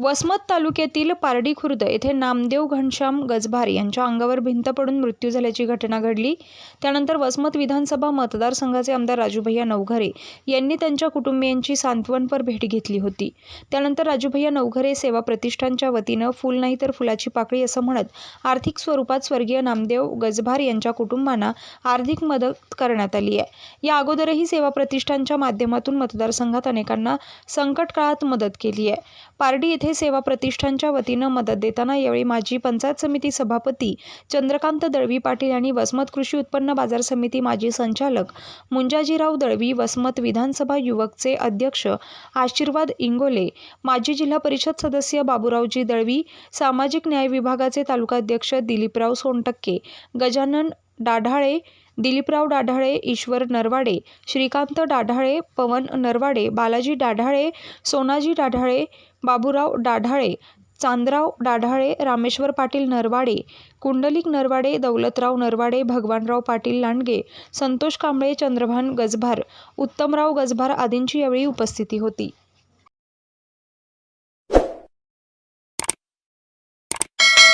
वसमत तालुक्यातील पारडी खुर्द येथे नामदेव घनश्याम गजभार यांच्या अंगावर भिंत पडून मृत्यू झाल्याची घटना घडली. त्यानंतर वसमत विधानसभा मतदारसंघाचे आमदार राजूभैया नवघरे यांनी त्यांच्या कुटुंबियांची सांत्वनपर भेट घेतली होती. त्यानंतर राजूभैया नवघरे सेवा प्रतिष्ठानच्या वतीनं फुल नाही तर फुलाची पाकळी असं म्हणत आर्थिक स्वरूपात स्वर्गीय नामदेव गजभार यांच्या कुटुंबांना आर्थिक मदत करण्यात आली आहे. या अगोदरही सेवा प्रतिष्ठानच्या माध्यमातून मतदारसंघात अनेकांना संकट काळात मदत केली आहे. पारडी येथे सेवा प्रतिष्ठानच्या वतीनं मदत देताना यावेळी माजी पंचायत समिती सभापती चंद्रकांत दळवी पाटील यांनी वसमत कृषी उत्पन्न बाजार समिती माजी संचालक मुंजाजीराव दळवी वसमत विधानसभा युवकचे अध्यक्ष आशीर्वाद इंगोले माजी जिल्हा परिषद सदस्य बाबूरावजी दळवी सामाजिक न्याय विभागाचे तालुकाध्यक्ष दिलीपराव सोनटक्के गजानन डाढाळे दिलीपराव डाढाळे ईश्वर नरवाडे श्रीकांत डाढाळे पवन नरवाडे बालाजी डाढाळे सोनाजी डाढाळे बाबूराव डाढाळे चांदराव डाढाळे रामेश्वर पाटील नरवाडे कुंडलिक नरवाडे दौलतराव नरवाडे भगवानराव पाटील लांडगे संतोष कांबळे चंद्रभान गजभार उत्तमराव गजभार आदींची यावेळी उपस्थिती होती.